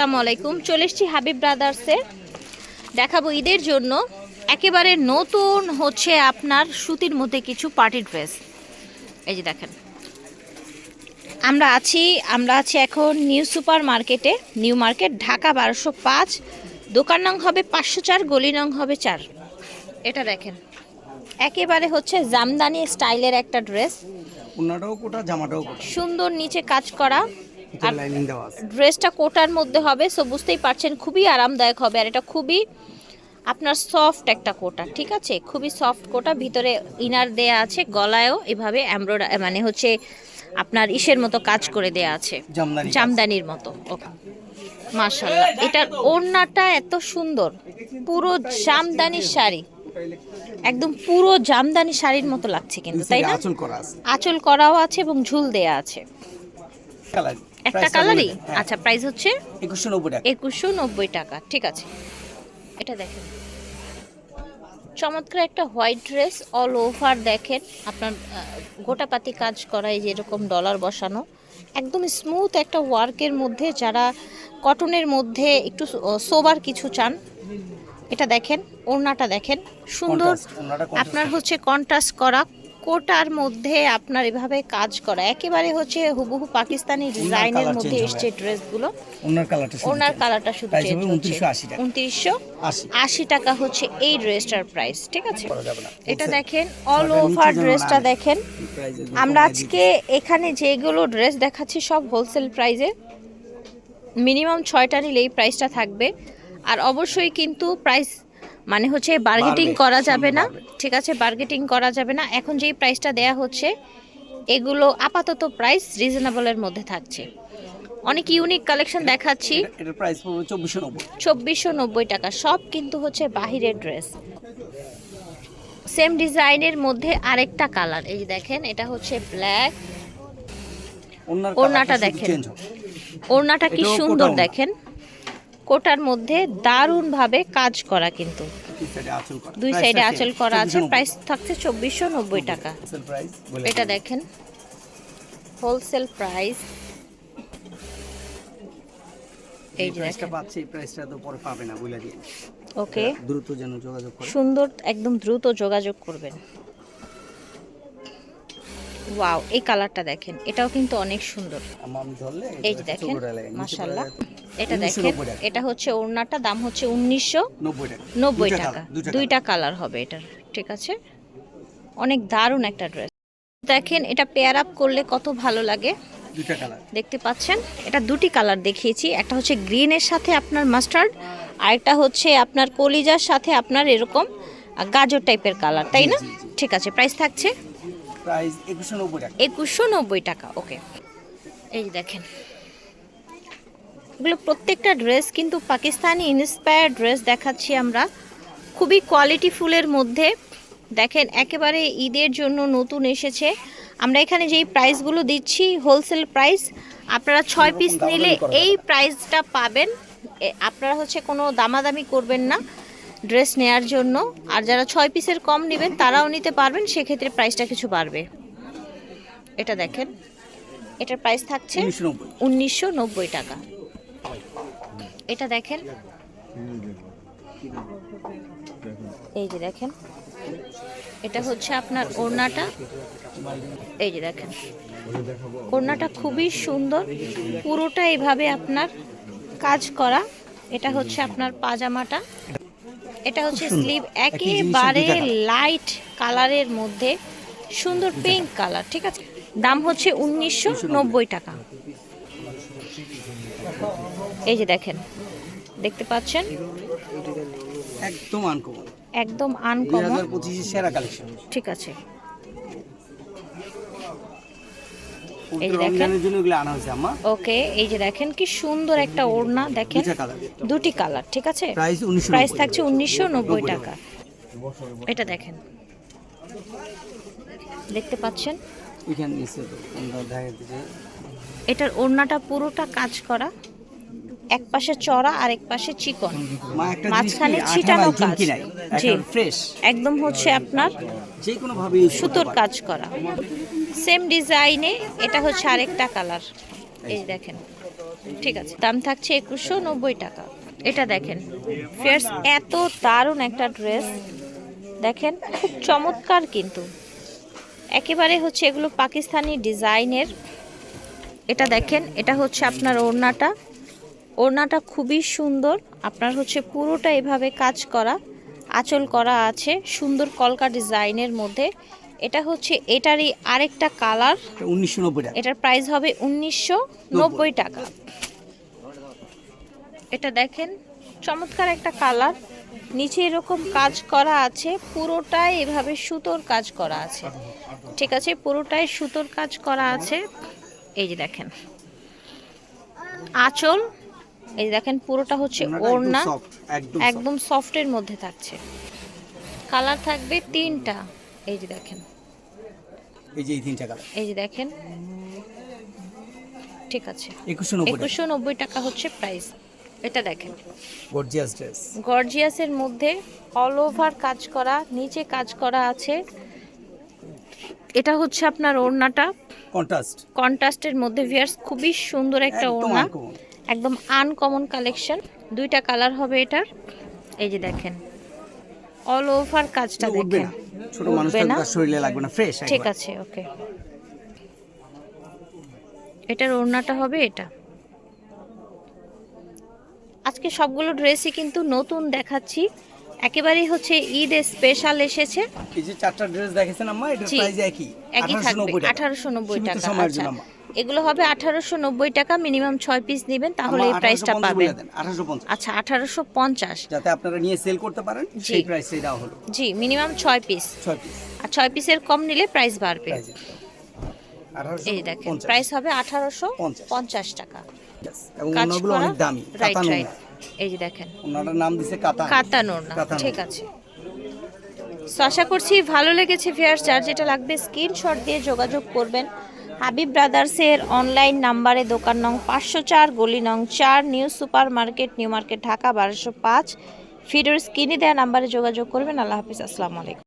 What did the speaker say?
আসসালামু আলাইকুম। চলে এসছি হাবিব ব্রাদার্সে দেখাবো ঈদের জন্য। একেবারে নতুন হচ্ছে আপনার সুতির মধ্যে কিছু পার্টি ড্রেস এই যে দেখেন। আমরা আছি আমরা আছি এখন নিউ সুপার মার্কেটে নিউ মার্কেট ঢাকা বারোশো পাঁচ। দোকান নং হবে পাঁচশো চার গলি নং হবে চার। এটা দেখেন। একেবারে হচ্ছে জামদানি স্টাইলের একটা ড্রেস জামাটাও সুন্দর নিচে কাজ করা। আর লাইনিং দেওয়া আছে। ড্রেসটা কোটার মধ্যে হবে সো বুঝতেই পারছেন খুবই আরামদায়ক হবে। আর এটা খুবই আপনার সফট একটা কোটা ঠিক আছে? খুবই সফট কোটা ভিতরে ইনার দেয়া আছে গলায়ও এভাবে এমব্রয়ডারি মানে হচ্ছে আপনার ইসের মতো কাজ করে দেয়া আছে। জামদানির মতো ওকে। মাশাল্লাহ এটার ওড়নাটা এত সুন্দর পুরো জামদানির শাড়ি। একদম পুরো জামদানি শাড়ির মতো লাগছে কিন্তু তাই না? আচল করা আছে। আঁচল করাও আছে এবং ঝুল দেয়া আছে। একটা কালারই আচ্ছা প্রাইস হচ্ছে? একুশশো নব্বই টাকা। একুশশো নব্বই টাকা ঠিক আছে। এটা দেখেন। চমৎকার একটা হোয়াইট ড্রেস অল ওভার দেখেন। আপনার গোটাপাতি কাজ করা এই যেরকম ডলার বসানো। একদম স্মুথ একটা ওয়ার্কের মধ্যে যারা কটনের মধ্যে একটু সোবার কিছু চান এটা দেখেন ওড়নাটা দেখেন। সুন্দর আপনার হচ্ছে কন্ট্রাস্ট করা কোটার মধ্যে আপনার এভাবে কাজ করা একেবারে হচ্ছে হুবহু পাকিস্তানি ডিজাইনের মধ্যে এসছে। ড্রেসগুলো। ওনার কালারটা ওনার কালারটা শুধু চেঞ্জ হবে হচ্ছে। 2980 টাকা। উনত্রিশশো আশি। টাকা হচ্ছে এই ড্রেসটার প্রাইস ঠিক আছে? এটা দেখেন অল ওভার ড্রেসটা দেখেন। আমরা আজকে এখানে যেগুলো ড্রেস দেখাচ্ছি সব হোলসেল প্রাইসে মিনিমাম ছয়টা নিলে এই প্রাইসটা থাকবে। আর অবশ্যই কিন্তু প্রাইস মানে হচ্ছে বার্গেটিং করা যাবে না। ঠিক আছে বার্গেটিং করা যাবে না। এখন যেই প্রাইসটা দেয়া হচ্ছে এগুলো আপাতত প্রাইস রিজনেবলের মধ্যে থাকছে। অনেক ইউনিক কালেকশন দেখাচ্ছি। চব্বিশশো নব্বই। টাকা। সব কিন্তু হচ্ছে বাহিরের ড্রেস সেম ডিজাইনের মধ্যে আরেকটা কালার এই দেখেন এটা হচ্ছে ব্ল্যাক ওড়নাটা দেখেন। ওড়নাটা কি সুন্দর দেখেন। কোটার মধ্যে দারুণভাবে কাজ করা কিন্তু। দুই সাইডে আঁচল করা। আছে প্রাইস থাকছে চব্বিশশো নব্বই টাকা। এটা দেখেন। হোলসেল প্রাইস ওকে দ্রুত যেন যোগাযোগ সুন্দর একদম দ্রুত যোগাযোগ করবেন। ওয়াও এই কালারটা দেখেন এটাও কিন্তু অনেক সুন্দর। এই যে দেখেন মাশাল্লাহ এটা দেখেন 1990 টাকা। এটা হচ্ছে ওড়নাটা দাম হচ্ছে উনিশশো নব্বই টাকা। দুইটা কালার হবে এটার ঠিক আছে? অনেক দারুণ একটা ড্রেস। দেখেন এটা পেয়ার আপ করলে কত ভালো লাগে। দেখতে পাচ্ছেন? এটা দুটি কালার দেখিয়েছি একটা হচ্ছে গ্রিনের সাথে আপনার মাস্টার্ড আর একটা হচ্ছে আপনার কলিজার সাথে আপনার এরকম গাজর টাইপের কালার তাই না। ঠিক আছে প্রাইস থাকছে? একুশশো নব্বই টাকা। ওকে এই দেখেন এগুলো প্রত্যেকটা ড্রেস কিন্তু পাকিস্তানি ইন্সপায়ার ড্রেস দেখাচ্ছি আমরা। খুবই কোয়ালিটি ফুলের মধ্যে। দেখেন একেবারে ঈদের জন্য নতুন এসেছে। আমরা এখানে যেই প্রাইসগুলো দিচ্ছি হোলসেল প্রাইস আপনারা ছয় পিস নিলে এই প্রাইসটা পাবেন। আপনারা হচ্ছে কোনো দামাদামি করবেন না ড্রেস নেয়ার জন্য। আর যারা ছয় পিসের কম নেবেন তারাও নিতে পারবেন সেক্ষেত্রে প্রাইসটা কিছু বাড়বে। এটা দেখেন এটার প্রাইস থাকছে উনিশশো উনিশশো নব্বই টাকা। এটা দেখেন। এই যে দেখেন। এটা হচ্ছে আপনার ওড়নাটা। এই যে দেখেন। ওড়নাটা খুবই সুন্দর। পুরোটা এইভাবে আপনার কাজ করা। এটা হচ্ছে আপনার পাজামাটা। এটা হচ্ছে স্লিভ একেবারে লাইট কালারের মধ্যে সুন্দর পিঙ্ক কালার ঠিক আছে? দাম হচ্ছে উনিশশো নব্বই টাকা। এই যে দেখেন। দেখতে পাচ্ছেন? একদম আনকমন একদম আনকমন সেরা কালেকশন ঠিক আছে। এই দেখেন। ওকে এই যে দেখেন কি সুন্দর একটা ওড়না দেখেন। দুটি কালার ঠিক আছে? প্রাইস থাকছে উনিশশো নব্বই টাকা। এটা দেখেন। দেখতে পাচ্ছেন? এটার ওড়নাটা পুরোটা কাজ করা। এক পাশে চড়া আর এক পাশে চিকন। মাঝখানে ছিটানো কাজ। জি। একদম একদম হচ্ছে আপনার সুতোর কাজ করা। সেম ডিজাইনে এটা হচ্ছে আরেকটা কালার এই দেখেন। ঠিক আছে। দাম থাকছে একুশশো নব্বই টাকা। এটা দেখেন। ফিয়ার্স এত দারুণ একটা ড্রেস দেখেন খুব চমৎকার কিন্তু। একেবারে হচ্ছে এগুলো পাকিস্তানি ডিজাইনের এটা দেখেন এটা হচ্ছে আপনার ওড়নাটা। ওড়নাটা খুবই সুন্দর। আপনার হচ্ছে পুরোটা এভাবে কাজ করা আঁচল করা আছে সুন্দর কলকা ডিজাইনের মধ্যে। এটা হচ্ছে এটারই আরেকটা কালার। উনিশশো টাকা। এটার প্রাইস হবে উনিশশো নব্বই টাকা। এটা দেখেন চমৎকার একটা কালার। নিচে এরকম কাজ করা আছে পুরোটাই এভাবে সুতোর কাজ করা আছে। ঠিক আছে পুরোটাই সুতোর কাজ করা আছে। এই যে দেখেন আঁচল এই যে দেখেন পুরোটা হচ্ছে ওড়না একদম সফটের মধ্যে থাকছে। কালার থাকবে তিনটা। এই যে দেখেন। এই যে এই তিনটা কালার এই যে দেখেন। ঠিক আছে। একুশশো নব্বই টাকা। হচ্ছে প্রাইস এটা দেখেন। গর্জিয়াস ড্রেস গর্জিয়াসের মধ্যে অল ওভার কাজ করা নিচে কাজ করা আছে। এটা হচ্ছে আপনার ওড়নাটা। কন্ট্রাস্ট কন্ট্রাস্টের মধ্যে ভিয়ার্স খুবই সুন্দর একটা ওড়না। একদম আনকমন কালেকশন দুইটা কালার হবে এটার। এই যে দেখেন অল ওভার কাজটা দেখেন। ছোট না? শরীরে লাগবে না ফ্রেশ ঠিক আছে ওকে এটার ওড়নাটা হবে এটা। আজকে সবগুলো ড্রেসই কিন্তু নতুন দেখাচ্ছি। একেবারেই হচ্ছে ঈদ স্পেশাল এসেছে। এই যে চারটা ড্রেস দেখেছেন আম্মা? এটার প্রাইস একই। একই 1890 থাকবে টাকা। আঠারোশো নব্বই সীমিত টাকা সময়ের আচ্ছা। এগুলো হবে আঠারোশো নব্বই টাকা মিনিমাম ছয় পিস নেবেন তাহলে এই প্রাইসটা পাবেন। বলে দেন, 1850 আচ্ছা আঠারোশো পঞ্চাশ। যাতে আপনারা নিয়ে সেল করতে পারেন। সেই প্রাইসে দেওয়া হলো। জি মিনিমাম ছয় পিস ছয় পিস আর ছয় পিসের কম নিলে প্রাইস বাড়বে। এই দেখেন প্রাইস হবে আঠারোশো পঞ্চাশ। টাকা। এবং কাজ অনেক দামি রাইট রাইট এই যে দেখেন। ওনার নাম দিছে কাতান কাতানোর না ঠিক আছে। আশা করছি ভালো লেগেছে ফেয়ার যার যেটা লাগবে স্ক্রিনশট দিয়ে যোগাযোগ করবেন। হাবিব ব্রাদার্সের অনলাইন নাম্বারে দোকান নং পাঁচশো চার, গলি নং চার, new super market new market, Dhaka বারোশো পাঁচ। ফিডোর স্ক্রিনে দেওয়া নাম্বারে যোগাযোগ করবেন। আল্লাহ হাফিজ। আসসালামু আলাইকুম।